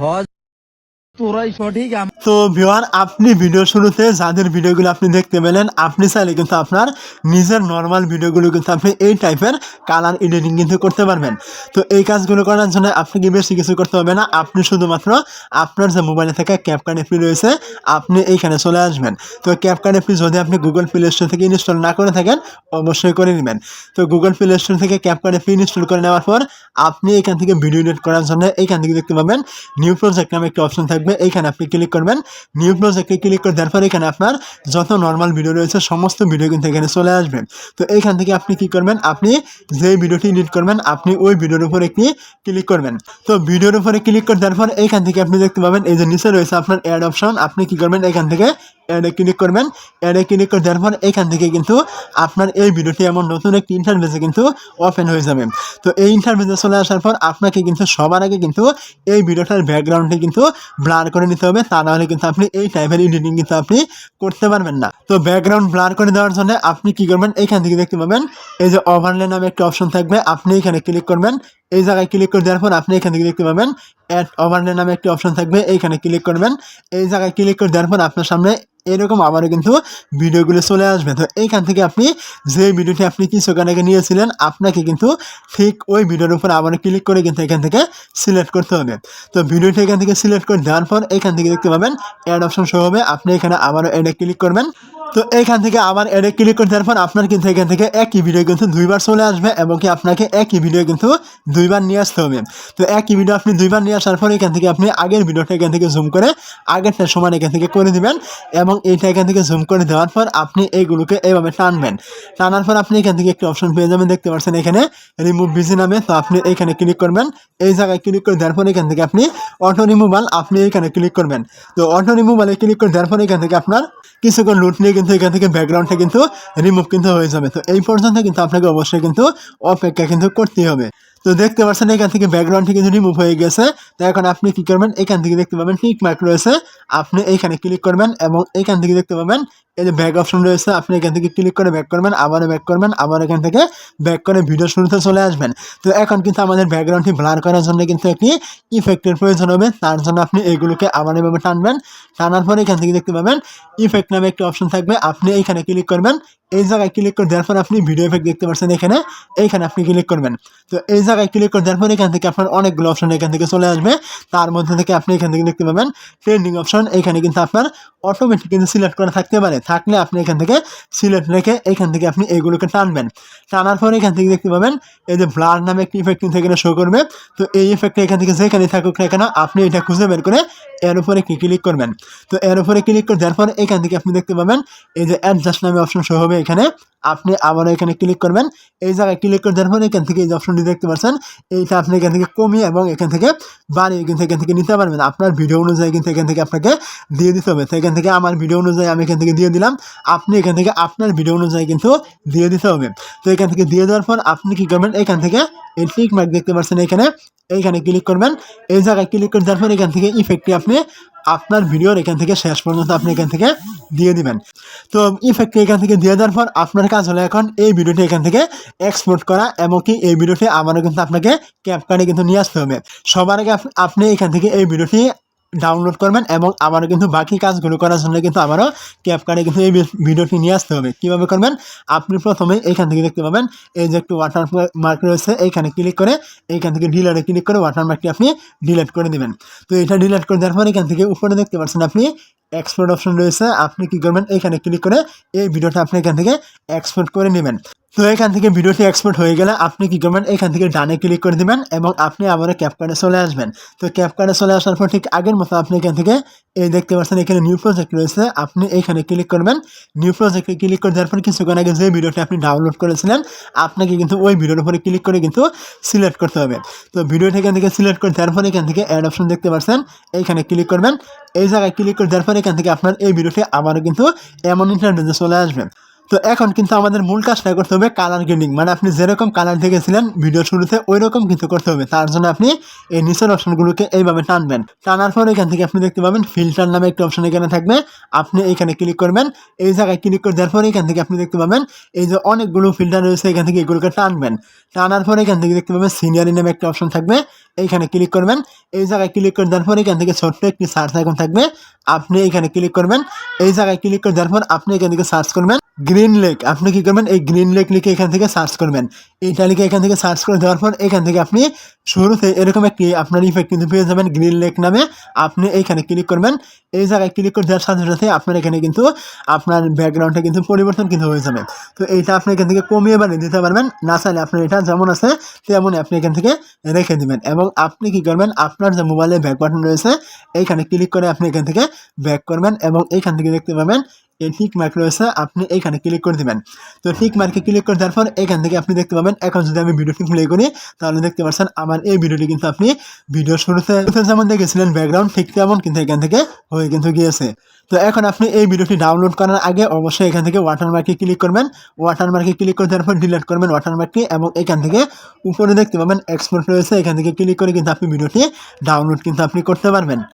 Rosa. তোরাই সঠিক তো ভিওয়ার আপনি ভিডিও শুরুতে যাদের ভিডিওগুলো আপনি দেখতে পেলেন, আপনি চাইলে কিন্তু আপনার নিজের নর্মাল ভিডিওগুলো কিন্তু আপনি এই টাইপের কালার এডিটিং কিন্তু করতে পারবেন। তো এই কাজগুলো করার জন্য আপনাকে বেশি কিছু করতে হবে না। আপনি শুধুমাত্র আপনার যে মোবাইলে থাকা ক্যাপকার্ড অ্যাপটি রয়েছে, আপনি এইখানে চলে আসবেন। তো ক্যাপকার্ড অ্যাপটি যদি আপনি গুগল প্লে স্টোর থেকে ইনস্টল না করে থাকেন, অবশ্যই করে নেবেন। তো গুগল প্লে স্টোর থেকে ক্যাপকার্ড অ্যাপটি ইনস্টল করে নেওয়ার পর, আপনি এখান থেকে ভিডিও এডিট করার জন্য এইখান থেকে দেখতে পাবেন নিউ প্রজেক্ট নামে একটা অপশন থাকবে। এইখানে আপনি ক্লিক করবেন নিউ প্রজেক্টে ক্লিক করে দেওয়ার পর এখানে আপনার যত নর্মাল ভিডিও রয়েছে, সমস্ত ভিডিও কিন্তু এখানে চলে আসবে। তো এইখান থেকে আপনি কি করবেন, আপনি যে ভিডিওটি এডিট করবেন, আপনি ওই ভিডিওর উপর একটি ক্লিক করবেন। তো ভিডিওর উপরে ক্লিক করে দেওয়ার পর, এইখান থেকে আপনি দেখতে পাবেন, এই যে নিচে রয়েছে আপনার অ্যাড অপশন আপনি কি করবেন এখান থেকে অ্যাডে ক্লিক করবেন অ্যাডে ক্লিক করে দেওয়ার পর এখান থেকে কিন্তু আপনার এই ভিডিওটি এমন নতুন একটি ইন্টারভেসে কিন্তু ওপেন হয়ে যাবে। তো এই ইন্টারভেসে চলে আসার পর আপনাকে কিন্তু সবার আগে কিন্তু এই ভিডিওটার ব্যাকগ্রাউন্ডে কিন্তু ব্লার করে নিতে হবে, তা নাহলে কিন্তু আপনি এই টাইপের এডিটিং কিন্তু আপনি করতে পারবেন না। তো ব্যাকগ্রাউন্ড ব্লার করে দেওয়ার জন্য আপনি কি করবেন? এখান থেকে দেখতে পাবেন, এই যে ওভারলে নামে একটা অপশন থাকবে, আপনি এখানে ক্লিক করবেন এই জায়গায় ক্লিক করে দেওয়ার পর আপনি এখান থেকে দেখতে পাবেন অ্যাড ওভারলে নামে একটি অপশন থাকবে, এইখানে ক্লিক করবেন। এই জায়গায় ক্লিক করে দেওয়ার পর আপনার সামনে এরকম আবারও কিন্তু ভিডিওগুলো চলে আসবে। তো এইখান থেকে আপনি যে ভিডিওটি আপনি কিছুক্ষণ আগে নিয়েছিলেন, আপনাকে কিন্তু ঠিক ওই ভিডিওর উপর আবারও ক্লিক করে কিন্তু এখান থেকে সিলেক্ট করতে হবে। তো ভিডিওটি এখান থেকে সিলেক্ট করে দেওয়ার পর এখান থেকে দেখতে পাবেন অ্যাড অপশন শো হবে। আপনি এখানে আবারও অ্যাডে ক্লিক করবেন। তো এখান থেকে আবার অ্যাডে ক্লিক করে দেওয়ার পর আপনার কিন্তু এখান থেকে একই ভিডিও কিন্তু দুইবার চলে আসবে এবং কি আপনাকে একই ভিডিও কিন্তু দুইবার নিয়ে আসতে হবে। তো একই ভিডিও আপনি দুইবার নিয়ে আসার পর এখান থেকে আপনি আগের ভিডিওটা এখান থেকে জুম করে আগেরটা সমান এখান থেকে করে দিবেন এবং এইটা এখান থেকে জুম করে দেওয়ার পর আপনি এইগুলোকে এইভাবে টানবেন। টানার পর আপনি এখান থেকে একটি অপশন পেয়ে যাবেন, দেখতে পাচ্ছেন এখানে রিমুভ বিজি নামে, তো আপনি এখানে ক্লিক করবেন। এই জায়গায় ক্লিক করে দেওয়ার পর এখান থেকে আপনি অটো রিমুভাল আপনি এখানে ক্লিক করবেন। তো অটো রিমুভালে ক্লিক করে দেওয়ার পর এখান থেকে আপনার কিছুক্ষণ লুট নিয়ে কিন্তু এখান থেকে ব্যাকগ্রাউন্ডটা কিন্তু রিমুভ কিন্তু হয়ে যাবে। তো এই পর্যন্ত কিন্তু আপনাকে অবশ্যই কিন্তু অপেক্ষা কিন্তু করতেই হবে। তো দেখতে পাচ্ছেন এখান থেকে ব্যাকগ্রাউন্ডটি কিন্তু রিমুভ হয়ে গেছে, তো এখন আপনি কি করবেন? এখান থেকে দেখতে পাবেন টিক মার্ক রয়েছে। আপনি এইখানে ক্লিক করবেন এবং এখান থেকে দেখতে পাবেন এই যে ব্যাক অপশন রয়েছে, আপনি এখান থেকে ক্লিক করে ব্যাক করবেন, আবারও ব্যাক করবেন, আবার এখান থেকে ব্যাক করে ভিডিও শুরুতে চলে আসবেন। তো এখন কিন্তু আমাদের ব্যাকগ্রাউন্ডটি ব্লার করার জন্য কিন্তু একটি ইফেক্টের প্রয়োজন হবে। তার জন্য আপনি এইগুলোকে আবার এভাবে টানবেন। টানার পরে এখান থেকে দেখতে পাবেন ইফেক্ট নামে একটি অপশন থাকবে। আপনি এইখানে ক্লিক করবেন এই জায়গায় ক্লিক করে দেওয়ার পর আপনি ভিডিও এফেক্ট দেখতে পাচ্ছেন এখানে। এইখানে আপনি ক্লিক করবেন। তো এই জায়গায় ক্লিক করে দেওয়ার পর এখান থেকে আপনার অনেকগুলো অপশন এখান থেকে চলে আসবে। তার মধ্যে থেকে আপনি এখান থেকে দেখতে পাবেন ট্রেন্ডিং অপশন এখানে কিন্তু আপনার অটোমেটিক কিন্তু সিলেক্ট করা থাকতে পারে। থাকলে আপনি এখান থেকে সিলেক্ট রেখে এখান থেকে আপনি এইগুলোকে টানবেন। টানার পরে এখান থেকে দেখতে পাবেন এই যে ব্লার নামে একটি ইফেক্ট কিন্তু এখানে শো করবে। তো এই ইফেক্টটা এখান থেকে যেখানে থাকুক না কেন, আপনি এটা খুঁজে বের করে এর উপরে ক্লিক করবেন। তো এর উপরে ক্লিক করে দেওয়ার পর এখান থেকে আপনি দেখতে পাবেন এই যে অ্যাডজাস্ট নামে অপশন শো হবে এখানে আপনি আবারও এখানে ক্লিক করবেন এই জায়গায় ক্লিক করে দেওয়ার পর এখান থেকে এই যে অপশনটি দেখতে পাচ্ছেন এইটা আপনি এখান থেকে কমিয়ে এবং এখান থেকে বাড়িয়ে কিন্তু এখান থেকে নিতে পারবেন আপনার ভিডিও অনুযায়ী কিন্তু এখান থেকে আপনাকে দিয়ে দিতে হবে তো এখান থেকে আমার ভিডিও অনুযায়ী আমি এখান থেকে দিয়ে দিলাম আপনি এখান থেকে আপনার ভিডিও অনুযায়ী কিন্তু দিয়ে দিতে হবে তো এখান থেকে দিয়ে দেওয়ার পর আপনি কী করবেন এখান থেকে এই টিক মার্ক দেখতে পাচ্ছেন এখানে। এইখানে ক্লিক করবেন। এই জায়গায় ক্লিক করে তারপর পর এখান থেকে ইফেক্টটি আপনি আপনার ভিডিওর এখান থেকে শেষ পর্যন্ত আপনি এখান থেকে দিয়ে দিবেন। তো ইফেক্টটি এখান থেকে দিয়ে দেওয়ার পর আপনার কাজ হলো এখন এই ভিডিওটি এখান থেকে এক্সপোর্ট করা এমনকি এই ভিডিওটি আমারও কিন্তু আপনাকে ক্যাপকার্ডে কিন্তু নিয়ে আসতে হবে। সবার আগে আপনি এখান থেকে এই ভিডিওটি ডাউনলোড করবেন এবং আবারও কিন্তু বাকি কাজগুলো করার জন্য কিন্তু আবারও ক্যাপকার্ডে কিন্তু এই ভিডিওটি নিয়ে আসতে হবে। কীভাবে করবেন? আপনি প্রথমে এইখান থেকে দেখতে পাবেন, এই যে একটু ওয়াটার মার্ক রয়েছে, এইখানে ক্লিক করে, এইখান থেকে ডিলারে ক্লিক করে ওয়াটার মার্কটি আপনি ডিলেট করে দেবেন। তো এটা ডিলেট করে দেওয়ার পর এখান থেকে উপরে দেখতে পাচ্ছেন আপনি এক্সপোর্ট অপশন রয়েছে। আপনি কি করবেন? এইখানে ক্লিক করে এই ভিডিওটা আপনি এখান থেকে এক্সপোর্ট করে নেবেন। তো এখান থেকে ভিডিওটি এক্সপোর্ট হয়ে গেলে আপনি কি করবেন? এখান থেকে ডানে ক্লিক করে দিবেন এবং আপনি আবারও ক্যাপকার্ডে চলে আসবেন। তো ক্যাপকার্ডে চলে আসার পর ঠিক আগের মতো আপনি এখান থেকে এই দেখতে পাচ্ছেন এখানে নিউ প্রজেক্ট রয়েছে। আপনি এইখানে ক্লিক করবেন। নিউ প্রজেক্টে ক্লিক করে দেওয়ার পর কিছুক্ষণ আগে যে ভিডিওটি আপনি ডাউনলোড করেছিলেন, আপনাকে কিন্তু ওই ভিডিওর উপরে ক্লিক করে কিন্তু সিলেক্ট করতে হবে। তো ভিডিওটা এখান থেকে সিলেক্ট করে দেওয়ার পর এখান থেকে অ্যাড অপশন দেখতে পাচ্ছেন। এইখানে ক্লিক করবেন। এই জায়গায় ক্লিক করে দেওয়ার পর এখান থেকে আপনার এই ভিডিওটি আবারও কিন্তু এমন ইন্টারনেটে চলে আসবে। তো এখন কিন্তু আমাদের মূল কাজটা করতে হবে কালার গ্রেডিং মানে আপনি যেরকম কালার দেখেছিলেন ভিডিও শুরুতে ওই রকম কিন্তু করতে হবে। তার জন্য আপনি এই নিচের অপশনগুলোকে এইভাবে টানবেন। টানার পর এখান থেকে আপনি দেখতে পাবেন ফিল্টার নামে একটা অপশন এখানে থাকবে। আপনি এখানে ক্লিক করবেন। এই জায়গায় ক্লিক করে দেওয়ার পরে এখান থেকে আপনি দেখতে পাবেন এই যে অনেকগুলো ফিল্টার রয়েছে, এখান থেকে এগুলোকে টানবেন। টানার পরে এখান থেকে দেখতে পাবেন সিনিয়রি নামে একটা অপশন থাকবে। এইখানে ক্লিক করবেন। এই জায়গায় ক্লিক করে দেওয়ার পর এখান থেকে ছোট্ট একটি সার্চ আইকন থাকবে। আপনি এখানে ক্লিক করবেন। এই জায়গায় ক্লিক করে দেওয়ার পর আপনি এখান থেকে সার্চ করবেন। গ্রিন লেক আপনি কি করবেন? এই গ্রিন লেক লিখে এখান থেকে সার্চ করবেন। এইটা লিখে এখান থেকে সার্চ করে দেওয়ার পর এখান থেকে আপনি শুরুতে এরকম একটি আপনার ইফেক্ট কিন্তু পেয়ে যাবেন গ্রিন লেক নামে। আপনি এইখানে ক্লিক করবেন। এই জায়গায় ক্লিক করে দেওয়ার সাথে সাথে আপনার এখানে কিন্তু আপনার ব্যাকগ্রাউন্ডটা কিন্তু পরিবর্তন কিন্তু হয়ে যাবে। তো এইটা আপনি এখান থেকে কমিয়ে বানিয়ে দিতে পারবেন। না চাইলে আপনার এটা যেমন আছে, তেমনই আপনি এখান থেকে রেখে দিবেন। এবং আপনি কি করবেন? আপনার যে মোবাইলে ব্যাক বাটন রয়েছে, এইখানে ক্লিক করে আপনি এখান থেকে ব্যাক করবেন এবং এইখান থেকে দেখতে পাবেন এই টিক মার্ক রয়েছে, আপনি এইখানে ক্লিক করে দিবেন। তো টিক মার্কে ক্লিক করে দেওয়ার পর এখান থেকে আপনি দেখতে পাবেন, এখন যদি আমি ভিডিওটি প্লে করি, তাহলে দেখতে পাচ্ছেন আমার এই ভিডিওটি কিন্তু আপনি ভিডিও শুরুতে যেমন দেখেছিলেন ব্যাকগ্রাউন্ড ঠিক তেমন কিন্তু এখান থেকে হয়ে কিন্তু গিয়েছে। তো এখন আপনি এই ভিডিওটি ডাউনলোড করার আগে অবশ্যই এখান থেকে ওয়াটারমার্কে ক্লিক করবেন। ওয়াটারমার্কে ক্লিক করে দেওয়ার পর ডিলিট করবেন ওয়াটারমার্কটি এবং এখান থেকে উপরে দেখতে পাবেন এক্সপোর্ট রয়েছে, এখান থেকে ক্লিক করে কিন্তু আপনি ভিডিওটি ডাউনলোড কিন্তু আপনি করতে পারবেন।